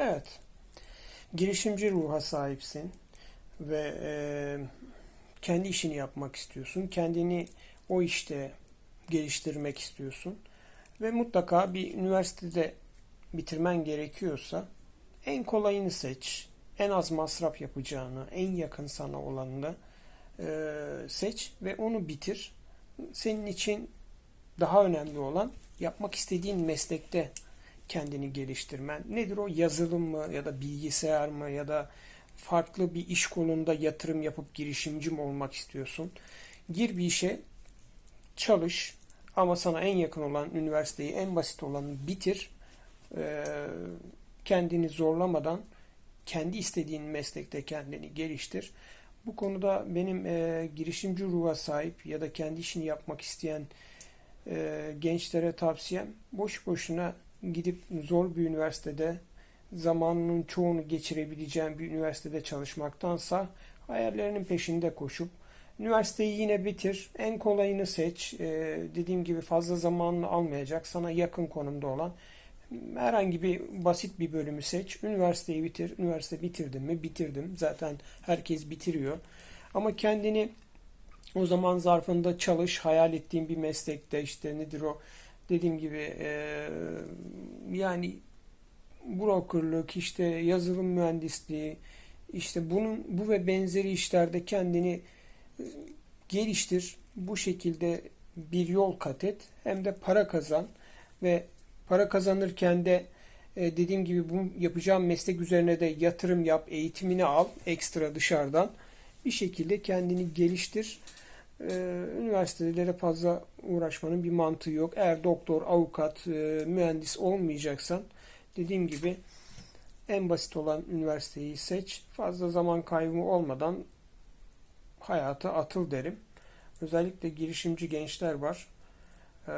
Evet. Girişimci ruha sahipsin ve e, kendi işini yapmak istiyorsun. Kendini o işte geliştirmek istiyorsun. Ve mutlaka bir üniversitede bitirmen gerekiyorsa en kolayını seç. En az masraf yapacağını, en yakın sana olanını e, seç ve onu bitir. Senin için daha önemli olan yapmak istediğin meslekte kendini geliştirmen. Nedir o? Yazılım mı ya da bilgisayar mı ya da farklı bir iş kolunda yatırım yapıp girişimci mi olmak istiyorsun? Gir bir işe, çalış ama sana en yakın olan üniversiteyi, en basit olanı bitir. Ee, kendini zorlamadan kendi istediğin meslekte kendini geliştir. Bu konuda benim e, girişimci ruha sahip ya da kendi işini yapmak isteyen e, gençlere tavsiyem boş boşuna gidip zor bir üniversitede zamanının çoğunu geçirebileceğin bir üniversitede çalışmaktansa hayallerinin peşinde koşup üniversiteyi yine bitir, en kolayını seç. E, dediğim gibi fazla zamanını almayacak, sana yakın konumda olan herhangi bir basit bir bölümü seç. Üniversiteyi bitir. Üniversite bitirdim mi? Bitirdim. Zaten herkes bitiriyor. Ama kendini o zaman zarfında çalış, hayal ettiğin bir meslekte işte nedir o dediğim gibi e, yani brokerlık, işte yazılım mühendisliği, işte bunun bu ve benzeri işlerde kendini e, geliştir. Bu şekilde bir yol kat et. Hem de para kazan ve para kazanırken de e, dediğim gibi bu yapacağım meslek üzerine de yatırım yap, eğitimini al ekstra dışarıdan. Bir şekilde kendini geliştir. Ee, üniversitelere fazla uğraşmanın bir mantığı yok. Eğer doktor, avukat, e, mühendis olmayacaksan dediğim gibi en basit olan üniversiteyi seç. Fazla zaman kaybı olmadan hayata atıl derim. Özellikle girişimci gençler var. Ee,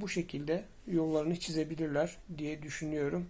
bu şekilde yollarını çizebilirler diye düşünüyorum.